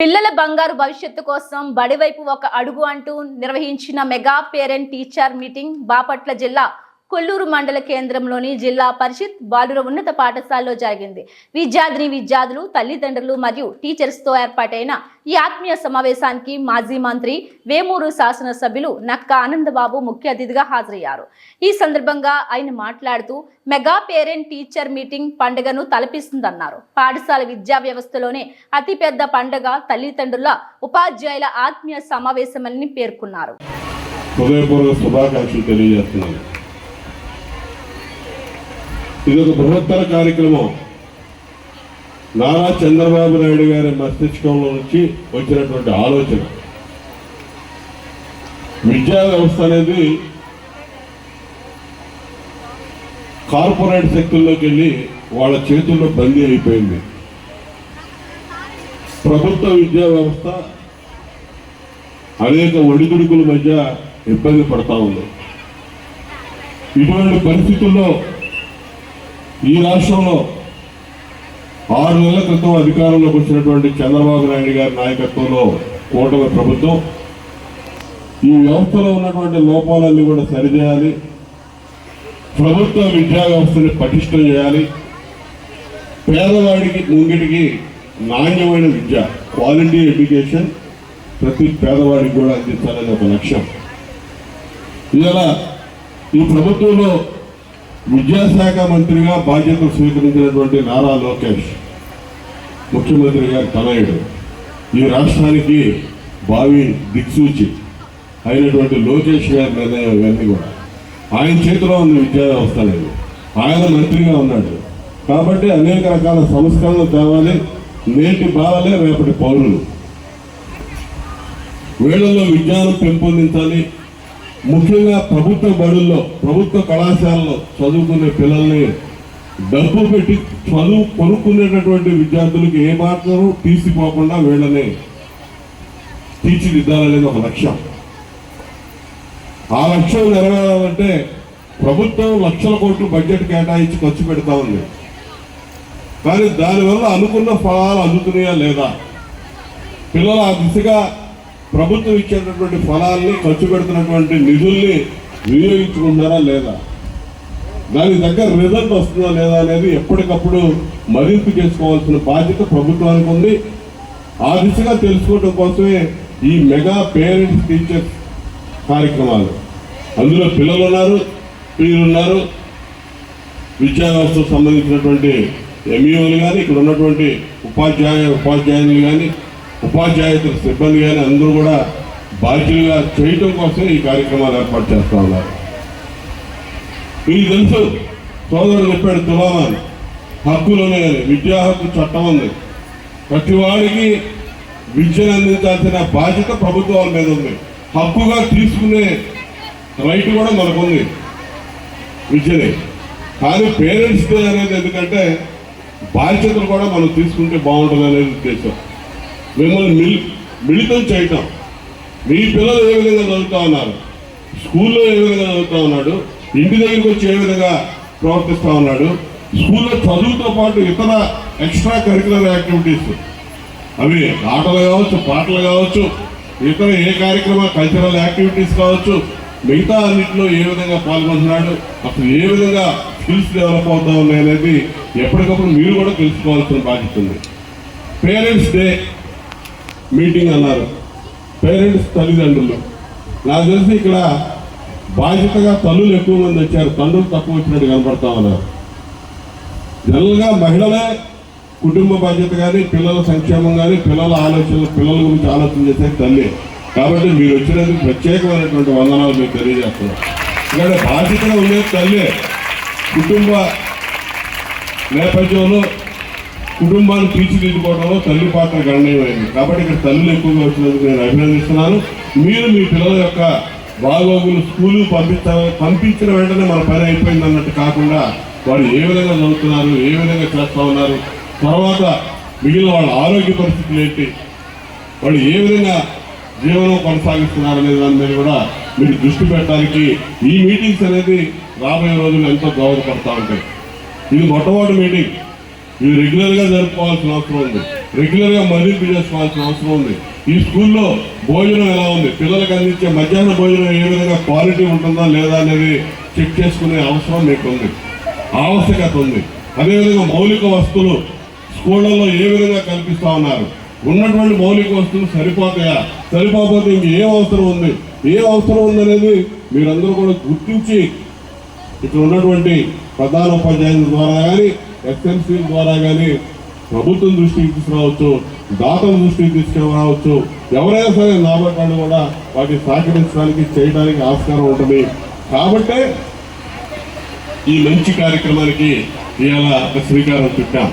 పిల్లల బంగారు భవిష్యత్తు కోసం బడివైపు ఒక అడుగు అంటూ నిర్వహించిన mega parent teacher meeting Bapatla జిల్లా కొల్లూరు మండల కేంద్రంలోని జిల్లా పరిషత్ బాలుర ఉన్నత పాఠశాలలో జరిగింది. విద్యార్థిని విద్యార్థులు తల్లిదండ్రులు మరియు టీచర్స్తో ఏర్పాటైన ఈ ఆత్మీయ సమావేశానికి మాజీ మంత్రి వేమూరు శాసనసభ్యులు నక్క ఆనందబాబు ముఖ్య అతిథిగా హాజరయ్యారు. ఈ సందర్భంగా ఆయన మాట్లాడుతూ మెగా పేరెంట్ టీచర్ మీటింగ్ పండుగను తలపిస్తుందన్నారు. పాఠశాల విద్యా వ్యవస్థలోనే అతిపెద్ద పండుగ తల్లిదండ్రుల ఉపాధ్యాయుల ఆత్మీయ సమావేశమని పేర్కొన్నారు. హృదయపూర్వక శుభాకాంక్షలు తెలియజేస్తున్నాను. ఇది ఒక బృహత్తర కార్యక్రమం నారా చంద్రబాబు నాయుడు గారి మస్తిష్కంలో నుంచి వచ్చినటువంటి ఆలోచన. విద్యా వ్యవస్థ అనేది కార్పొరేట్ శక్తుల్లోకి వెళ్ళి వాళ్ళ చేతుల్లో బందీ అయిపోయింది. ప్రభుత్వ విద్యా వ్యవస్థ అనేక ఒడిదుడుకుల మధ్య ఇబ్బంది పడతా ఉంది. ఇటువంటి పరిస్థితుల్లో ఈ రాష్ట్రంలో ఆరు నెలల క్రితం అధికారంలోకి వచ్చినటువంటి చంద్రబాబు నాయుడు గారి నాయకత్వంలో కూటమి ప్రభుత్వం ఈ వ్యవస్థలో ఉన్నటువంటి లోపాలన్నీ కూడా సరిచేయాలి. ప్రభుత్వ విద్యా వ్యవస్థని పటిష్టం చేయాలి. పేదవాడికి ముంగిటికి నాణ్యమైన విద్య క్వాలిటీ ఎడ్యుకేషన్ ప్రతి పేదవాడికి కూడా అందించాలనే ఒక లక్ష్యం. ఇలా ఈ ప్రభుత్వంలో విద్యాశాఖ మంత్రిగా బాధ్యతలు స్వీకరించినటువంటి నారా లోకేష్ ముఖ్యమంత్రి గారి తనయుడు. ఈ రాష్ట్రానికి భావి దిక్సూచి అయినటువంటి లోకేష్ గారి నిర్ణయం ఇవన్నీ కూడా. ఆయన చేతిలో ఉంది విద్యా వ్యవస్థ అనేది. ఆయన మంత్రిగా ఉన్నాడు. కాబట్టి అనేక రకాల సంస్కరణలు తేవాలి నేటి బాలలే రేపటి పౌరులు. వేళల్లో విజ్ఞానం పెంపొందించాలి ముఖ్యంగా ప్రభుత్వ బడుల్లో ప్రభుత్వ కళాశాలలో చదువుకునే పిల్లల్ని డబ్బు పెట్టి చదువు కొనుక్కునేటటువంటి విద్యార్థులకు ఏమాత్రం తీసిపోకుండా వీళ్ళని తీర్చిదిద్దాలనేది ఒక లక్ష్యం. ఆ లక్ష్యం నెరవేరాలంటే ప్రభుత్వం లక్షల కోట్లు బడ్జెట్ కేటాయించి ఖర్చు పెడతా ఉంది. కానీ దానివల్ల అనుకున్న ఫలాలు అందుతున్నాయా లేదా? పిల్లలు ఆ దిశగా ప్రభుత్వం ఇచ్చేటటువంటి ఫలాల్ని ఖర్చు పెడుతున్నటువంటి నిధుల్ని వినియోగించుకుంటారా లేదా? దాని దగ్గర రిజల్ట్ వస్తుందా లేదా అనేది ఎప్పటికప్పుడు మదింపు చేసుకోవాల్సిన బాధ్యత ప్రభుత్వానికి ఉంది. ఆ దిశగా తెలుసుకోవడం కోసమే ఈ మెగా పేరెంట్స్ టీచర్స్ కార్యక్రమాలు. అందులో పిల్లలు ఉన్నారు పిల్లలు ఉన్నారు. విద్యా వ్యవస్థకు సంబంధించినటువంటి ఎంఈఓలు కానీ ఇక్కడ ఉన్నటువంటి ఉపాధ్యాయ ఉపాధ్యాయులు కానీ ఉపాధ్యాయులు సిబ్బంది కానీ అందరూ కూడా బాధ్యులుగా చేయటం కోసం ఈ కార్యక్రమాలు ఏర్పాటు చేస్తూ ఉన్నారు. మీకు తెలుసు సోదరుడు చెప్పాడు తులామాన్ హక్కులోనే విద్యా హక్కు చట్టం ఉంది. ప్రతి వాడికి విద్యను అందించాల్సిన బాధ్యత ప్రభుత్వాల మీద ఉంది. హక్కుగా తీసుకునే రైట్ కూడా మనకుంది విద్యని. కానీ పేరెంట్స్ డే అనేది ఎందుకంటే బాధ్యతలు కూడా మనం తీసుకుంటే బాగుంటుంది అనేది ఉద్దేశం. మిమ్మల్ని మిల్ మిళితం చేయటం. మీ పిల్లలు ఏ విధంగా చదువుతా ఉన్నారు? స్కూల్లో ఏ విధంగా చదువుతా ఉన్నాడు? ఇంటి దగ్గరికి వచ్చి ఏ విధంగా ప్రవర్తిస్తూ ఉన్నాడు? స్కూల్లో చదువుతో పాటు ఇతర ఎక్స్ట్రా కరికులర్ యాక్టివిటీస్. అవి ఆటలు కావచ్చు పాటలు కావచ్చు ఇతర ఏ కార్యక్రమ కల్చరల్ యాక్టివిటీస్ కావచ్చు మిగతా అన్నింటిలో ఏ విధంగా పాల్గొంటున్నాడు? అసలు ఏ విధంగా స్కిల్స్ డెవలప్ అవుతా ఉన్నాయి అనేది ఎప్పటికప్పుడు మీరు కూడా తెలుసుకోవాల్సిన బాధ్యత ఉంది. పేరెంట్స్ డే మీటింగ్ అన్నారు. పేరెంట్స్ తల్లిదండ్రులు. నాకు తెలిసి ఇక్కడ బాధ్యతగా తల్లులు ఎక్కువ మంది వచ్చారు. తండ్రులు తక్కువ వచ్చినట్టు కనపడతా ఉన్నారు. జనరల్గా మహిళలే కుటుంబ బాధ్యత కానీ పిల్లల సంక్షేమం కానీ పిల్లల ఆలోచనలు పిల్లల గురించి ఆలోచన చేసే తల్లి. కాబట్టి మీరు వచ్చినందుకు ప్రత్యేకమైనటువంటి వందనాలు మీకు తెలియజేస్తున్నారు ఇక్కడ బాధ్యతగా ఉండేది తల్లి కుటుంబ నేపథ్యంలో కుటుంబాన్ని తీర్చిదిద్దుకోవడంలో తల్లి పాత్ర గణనీయమైంది కాబట్టి ఇక్కడ తల్లులు ఎక్కువగా వచ్చినందుకు నేను అభినందిస్తున్నాను. మీరు మీ పిల్లల యొక్క బాగోగులు స్కూలు పంపించ పంపించిన వెంటనే మన పని అయిపోయింది అన్నట్టు కాకుండా వారు ఏ విధంగా చదువుతున్నారు ఏ విధంగా చేస్తూ ఉన్నారు తర్వాత మిగిలిన వాళ్ళ ఆరోగ్య పరిస్థితులు ఏంటి వాళ్ళు ఏ విధంగా జీవనం కొనసాగిస్తున్నారు అనే దాని మీద కూడా మీరు దృష్టి పెట్టడానికి ఈ మీటింగ్స్ అనేది రాబోయే రోజులు ఎంతో దోహదపడతా ఉంటాయి. ఇది మొట్టమొదటి మీటింగ్ ఇది రెగ్యులర్గా జరుపుకోవాల్సిన అవసరం ఉంది. రెగ్యులర్గా మదింపు చేసుకోవాల్సిన అవసరం ఉంది. ఈ స్కూల్లో భోజనం ఎలా ఉంది? పిల్లలకు అందించే మధ్యాహ్న భోజనం ఏ విధంగా క్వాలిటీ ఉంటుందా లేదా అనేది చెక్ చేసుకునే అవసరం మీకు ఉంది ఆవశ్యకత ఉంది. అదేవిధంగా మౌలిక వస్తువులు స్కూళ్ళల్లో ఏ విధంగా కల్పిస్తూ ఉన్నారు? ఉన్నటువంటి మౌలిక వస్తువులు సరిపోతాయా? సరిపోతే ఇంక ఏం అవసరం ఉంది? ఏం అవసరం ఉందనేది మీరందరూ కూడా గుర్తించి ఇక్కడ ఉన్నటువంటి ప్రధాన ఉపాధ్యాయుల ద్వారా కానీ ఎస్ఎంసీ ద్వారా కానీ ప్రభుత్వం దృష్టికి తీసుకురావచ్చు దాతల దృష్టికి తీసుకురావచ్చు ఎవరైనా సరే నాబకాళ్ళు కూడా వాటిని సహకరించడానికి చేయడానికి ఆస్కారం ఉంటుంది. కాబట్టే ఈ మంచి కార్యక్రమానికి ఇవాళ శ్రీకారం చుట్టాం